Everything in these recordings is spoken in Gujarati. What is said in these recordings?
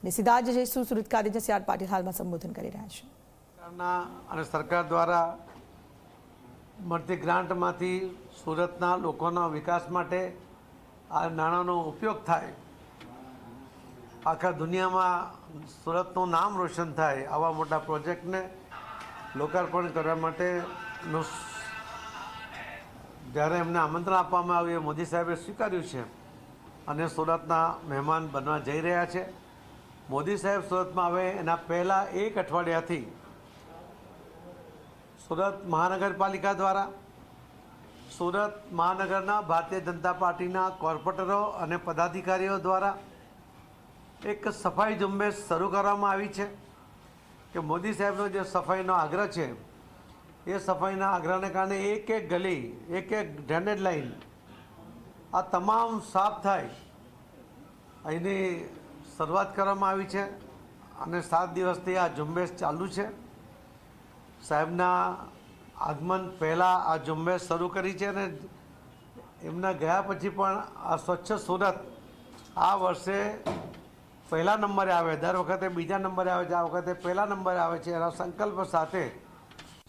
અને સીધા જ જઈશું સુરત ખાતે જે સી પાટીલ હાલમાં સંબોધન કરી રહ્યા છે. અને સરકાર દ્વારા મળતી ગ્રાન્ટમાંથી સુરતના લોકોના વિકાસ માટે આ નાણાંનો ઉપયોગ થાય, આખા દુનિયામાં સુરતનું નામ રોશન થાય આવા મોટા પ્રોજેક્ટને લોકાર્પણ કરવા માટેનું જ્યારે એમને આમંત્રણ આપવામાં આવ્યું મોદી સાહેબે સ્વીકાર્યું છે અને સુરતના મહેમાન બનવા જઈ રહ્યા છે. મોદી સાહેબ સુરતમાં આવે એના પહેલાં એક અઠવાડિયાથી સુરત મહાનગરપાલિકા દ્વારા, સુરત મહાનગરના ભારતીય જનતા પાર્ટીના કોર્પોરેટરો અને પદાધિકારીઓ દ્વારા એક સફાઈ ઝુંબેશ શરૂ કરવામાં આવી છે કે મોદી સાહેબનો જે સફાઈનો આગ્રહ છે, એ સફાઈના આગ્રહને કારણે એક એક ગલી, એક એક ડ્રેનેજ લાઈન આ તમામ સાફ થાય. અહીંની શરૂઆત કરવામાં આવી છે અને સાત દિવસથી આ ઝુંબેશ ચાલુ છે. સાહેબના આગમન પહેલાં આ ઝુંબેશ શરૂ કરી છે અને એમના ગયા પછી પણ આ સ્વચ્છ સુરત આ વર્ષે પહેલા નંબરે આવે. દર વખતે બીજા નંબરે આવે છે. આ વખતે પહેલા નંબરે આવે છે. એના સંકલ્પ સાથે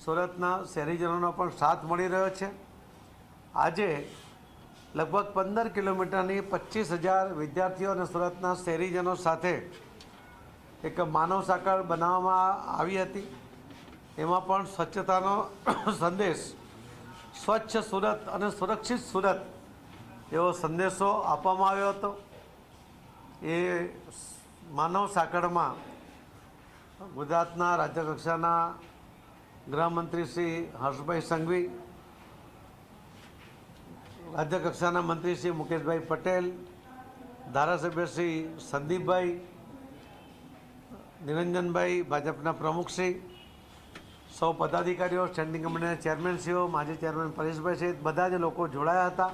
સુરતના શહેરીજનોનો પણ સાથ મળી રહ્યો છે. આજે લગભગ પંદર કિલોમીટરની પચીસ હજાર વિદ્યાર્થીઓ અને સુરતના શહેરીજનો સાથે એક માનવ સાંકળ બનાવવામાં આવી હતી. એમાં પણ સ્વચ્છતાનો સંદેશ, સ્વચ્છ સુરત અને સુરક્ષિત સુરત એવો સંદેશો આપવામાં આવ્યો હતો. એ માનવ સાંકળમાં ગુજરાતના રાજ્યકક્ષાના ગૃહમંત્રી શ્રી હર્ષભાઈ સંઘવી રાજ્યકક્ષાના મંત્રી શ્રી મુકેશભાઈ પટેલ, ધારાસભ્ય શ્રી સંદીપભાઈ, નિરંજનભાઈ ભાજપના પ્રમુખશ્રી સૌ પદાધિકારીઓ, સ્ટેન્ડિંગ કમિટીના ચેરમેનશ્રીઓ માજી ચેરમેન પરેશભાઈ સહિત બધા જ લોકો જોડાયા હતા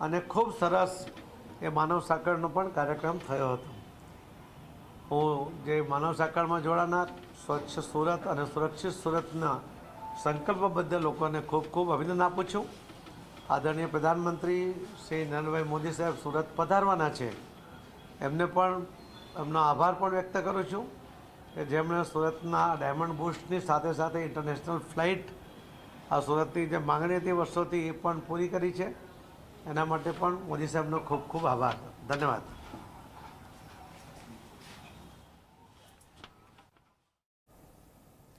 અને ખૂબ સરસ એ માનવ સાંકળનો પણ કાર્યક્રમ થયો હતો. હું જે માનવ સાંકળમાં જોડાનાર, સ્વચ્છ સુરત અને સુરક્ષિત સુરતના સંકલ્પબદ્ધ લોકોને ખૂબ ખૂબ અભિનંદન આપું છું. આદરણીય પ્રધાનમંત્રી શ્રી નરેન્દ્રભાઈ મોદી સાહેબ સુરત પધારવાના છે. એમને પણ એમનો આભાર પણ વ્યક્ત કરું છું કે જેમણે સુરતના ડાયમંડ બુસ્ટની સાથે સાથે ઇન્ટરનેશનલ ફ્લાઇટ આ સુરતની જે માગણી હતી વર્ષોથી એ પણ પૂરી કરી છે. એના માટે પણ મોદી સાહેબનો ખૂબ ખૂબ આભાર. ધન્યવાદ.